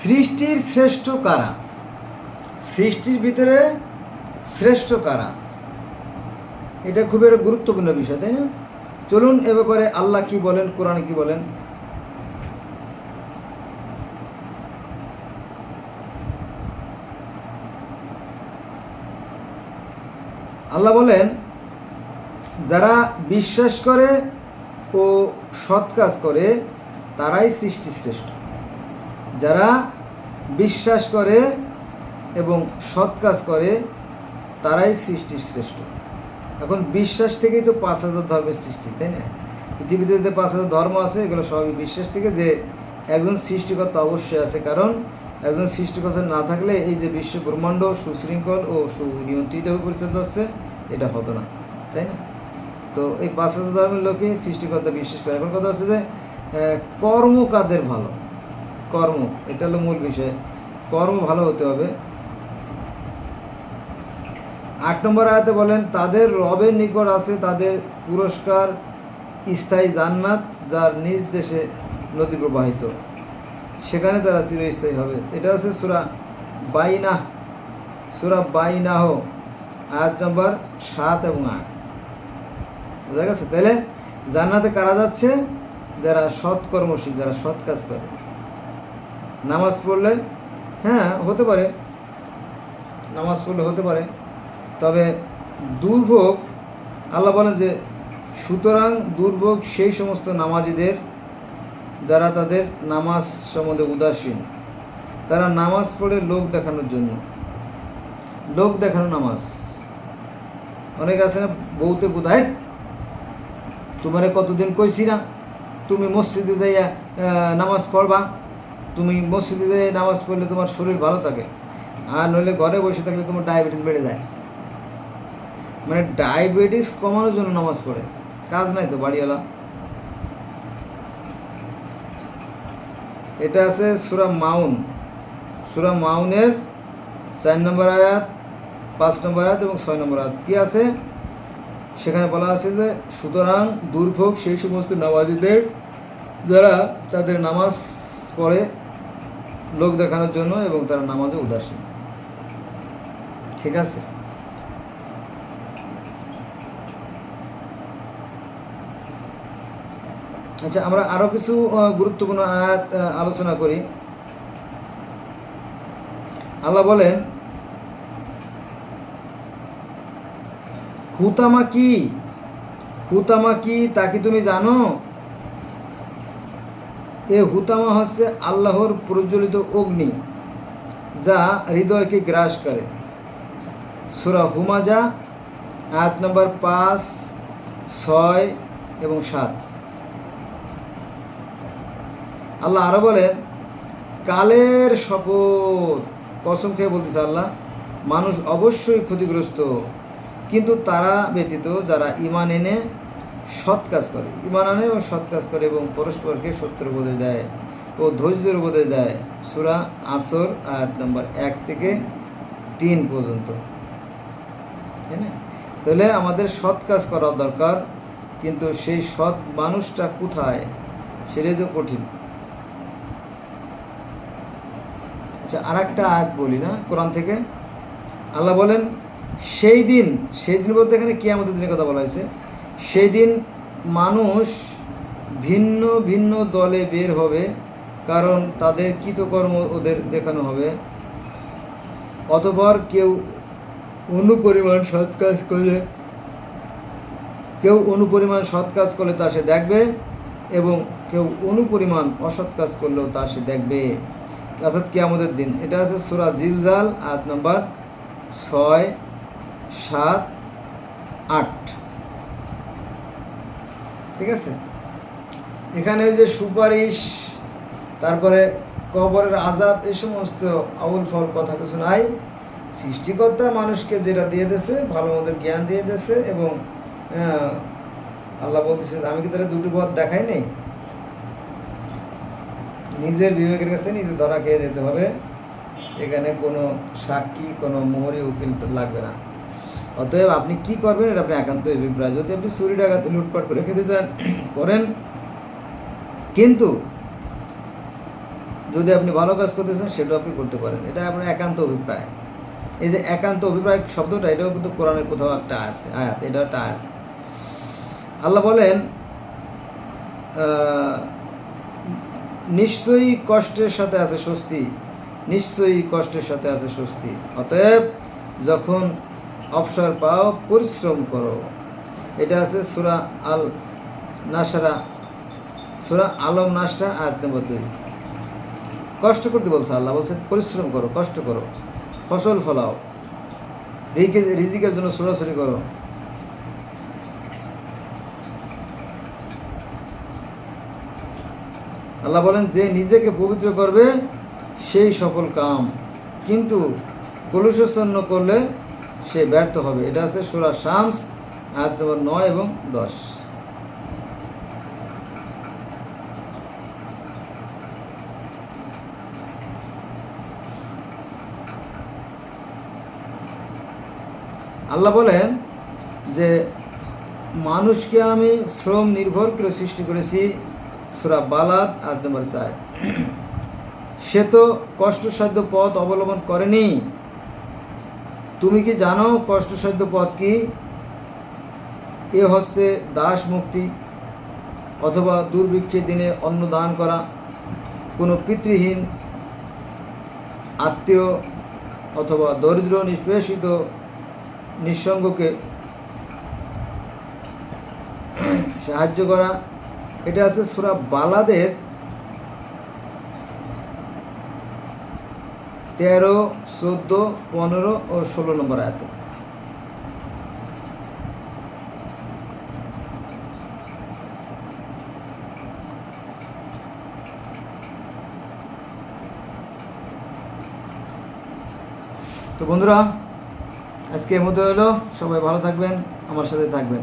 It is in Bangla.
সৃষ্টির শ্রেষ্ঠ কারা? সৃষ্টির ভিতরে শ্রেষ্ঠ কারা? এটা খুবই একটা গুরুত্বপূর্ণ বিষয়, তাই না? চলুন এ ব্যাপারে আল্লাহ কি বলেন, কোরআন কি বলেন? আল্লাহ বলেন, যারা বিশ্বাস করে ও সৎ কাজ করে, তারাই সৃষ্টি শ্রেষ্ঠ। যারা বিশ্বাস করে এবং সৎ কাজ করে, তারাই সৃষ্টি শ্রেষ্ঠ। এখন বিশ্বাস থেকেই তো পাঁচ হাজার ধর্মের সৃষ্টি, তাই না? পৃথিবীতে যে পাঁচ হাজার ধর্ম আছে, এগুলো সবই বিশ্বাস থেকে যে একজন সৃষ্টিকর্তা অবশ্যই আছে। কারণ একজন সৃষ্টিকর্তা না থাকলে এই যে বিশ্ব ব্রহ্মাণ্ড সুশৃঙ্খল ও সুনিয়ন্ত্রিতভাবে পরিচালিত হচ্ছে, এটা হতো না, তাই না? তো এই পাঁচ হাজার ধর্মের লোকে সৃষ্টিকর্তা বিশ্বাস করে। এখন কথা হচ্ছে যে কর্ম কাদের ভালো। কর্ম, এটা হলো মূল বিষয়। কর্ম ভালো হতে হবে। আট নম্বর আয়াতে বলেন, তাদের রবের নিকট আছে তাদের পুরস্কার স্থায়ী জান্নাত, যার নিজ দেশে নদী প্রবাহিত। সেখানে তারা চিরস্থায়ী হবে। এটা আছে সুরা বাইনাহ। সুরা বাইনাহ, আয়াত নম্বর সাত এবং আট। বোঝা গেছে? তাহলে জান্নাতে কারা যাচ্ছে? যারা সৎ কর্মশীল, যারা সৎ কাজ করে। নামাজ পড়লে হ্যাঁ হতে পারে। নামাজ পড়লে হতে পারে। তবে দুর্ভোগ, আল্লাহ বলেন যে, সুতরাং দুর্ভোগ সেই সমস্ত নামাজিদের, যারা তাদের নামাজ সম্বন্ধে উদাসীন। তারা নামাজ পড়ে লোক দেখানোর জন্য। লোক দেখানো নামাজ। অনেক আছে না, বউতে কোথায়? তোমারে কতদিন কইছি না, তুমি মসজিদে যাইয়া নামাজ পড়বা। তুমি মসজিদে নামাজ পড়লে তোমার শরীর ভালো থাকে। আর নইলে ঘরে বসে থাকলে তোমার ডায়াবেটিস বেড়ে যায়। মানে ডায়াবেটিস কমানোর জন্য নামাজ পড়ে। কাজ নাই তো বাড়িওয়ালা। এটা আছে সুরা মাউন। সুরা মাউনের চার নম্বর আয়াত, পাঁচ নম্বর আয়াত এবং ছয় নম্বর আয়াত। কি আছে? সেখানে বলা আছে যে, সুতরাং দুর্ভোগ সেই সমস্ত নামাজিদের যারা তাদের নামাজ পড়ে লোক দেখানোর জন্য এবং তারা নামাজে উদাসীন। ঠিক আছে? আচ্ছা আমরা আরও কিছু গুরুত্বপূর্ণ আয়াত আলোচনা করি। আল্লাহ বলেন, হুতামা কি? হুতামা কি তা কি তুমি জানো? এ হুতামা হচ্ছে আল্লাহর প্রজ্বলিত অগ্নি, যা হৃদয়কে গ্রাস করে। সুরা হুমাজা, আয়াত নম্বর পাঁচ, ছয় এবং সাত। আল্লাহ আরও বলেন, কালের শপথ কসম খেয়ে বলতেছে আল্লাহ, মানুষ অবশ্যই ক্ষতিগ্রস্ত, কিন্তু তারা ব্যতীত যারা ইমান এনে সৎ কাজ করে ইমান আনে এবং সৎ কাজ করে এবং পরস্পরকে সত্যের উপদেশ দেয় ও ধৈর্যের উপদেশ দেয়। সুরা আসর, আয়াত নম্বর এক থেকে তিন পর্যন্ত। তাই না? তাহলে আমাদের সৎ কাজ করা দরকার, কিন্তু সেই সৎ মানুষটা কোথায়? সেটাই তো কঠিন। আচ্ছা আর একটা আয়াত বলি না, কোরআন থেকে। আল্লাহ বলেন, সেই দিন সেই দিন বলতে এখানে কে আমাদের দিনের কথা বলা হয়েছে। সেই দিন মানুষ ভিন্ন ভিন্ন দলে বের হবে, কারণ তাদের কৃতকর্ম ওদের দেখানো হবে। অতপর কেউ অনুপরিমাণ সৎ কাজ করলে, কেউ অনুপরিমাণ সৎ কাজ করলে তা সে দেখবে এবং কেউ অনুপরিমাণ অসৎ কাজ করলেও তা সে দেখবে। অর্থাৎ কি আমাদের দিন। এটা আছে সুরা জিলজাল আট নম্বর ছয়, সাত, আট। ঠিক আছে? এখানে যে সুপারিশ, তারপরে কবরের আজাব এই সমস্ত আউল ফল কথা কিছু নাই। সৃষ্টিকর্তা মানুষকে যেটা দিয়ে দিয়েছে, ভালো মন্দের জ্ঞান দিয়ে দিয়েছে এবং আল্লাহ বলতেছে, আমি কি তারা দুটি পথ দেখাই নেই? নিজের বিবেকের কাছে নিজে ধরা খেয়ে যেতে হবে। এখানে কোনো সাক্ষী, কোনো মোহরি উকিল লাগবে না। অতএব আপনি কি করবেন, এটা আপনি একান্ত অভিপ্রায়। যদি আপনি চুরি ডাকাতি, লুটপাট করে খেতে চান, করেন। কিন্তু যদি আপনি ভালো কাজ করতে চান, সেটাও আপনি করতে পারেন। এটা আপনার একান্ত অভিপ্রায়। এই যে একান্ত অভিপ্রায় শব্দটা, এটাও কিন্তু কোরআনের কোথাও একটা আছে, আয়াত। এটা একটা আয়াত। আল্লাহ বলেন নিশ্চয়ই কষ্টের সাথে আছে স্বস্তি। নিশ্চয়ই কষ্টের সাথে আছে স্বস্তি। অতএব যখন অবসর পাও, পরিশ্রম করো। এটা আছে সুরা আল নাসারা, সুরা আলম নাসরা, আয়াত নম্বর কষ্ট করতে বলছে আল্লাহ, বলছে পরিশ্রম করো, কষ্ট করো, ফসল ফলাও। রিজিকের জন্য ছোড়াছড়ি করো। আল্লাহ বলেন, যে নিজেকে পবিত্র করবে, সেই সফল কাম। কিন্তু কলুষচ্ছন্ন করলে সে ব্যর্থ হবে। এটা আছে সুরা শামস, আয়াত নম্বর নয় এবং দশ। আল্লাহ বলেন যে, মানুষকে আমি শ্রম নির্ভর করে সৃষ্টি করেছি সুরা বালাত আট নম্বর চার। সে তো কষ্টসাধ্য পথ অবলম্বন করেনি। তুমি কি জানো কষ্টসাধ্য পথ কি? এ হচ্ছে দাস মুক্তি অথবা দুর্ভিক্ষের দিনে অন্ন দান করা। কোনো পিতৃহীন, আত্মীয় অথবা দরিদ্র নিষ্পেষিত নিঃসঙ্গকে সাহায্য করা। এটা আছে সুরা বালাদের তেরো, চোদ্দ, পনেরো ও ষোলো নম্বর আয়াতে। তো বন্ধুরা আজকে এর মধ্যে হলো। সবাই ভালো থাকবেন, আমার সাথে থাকবেন।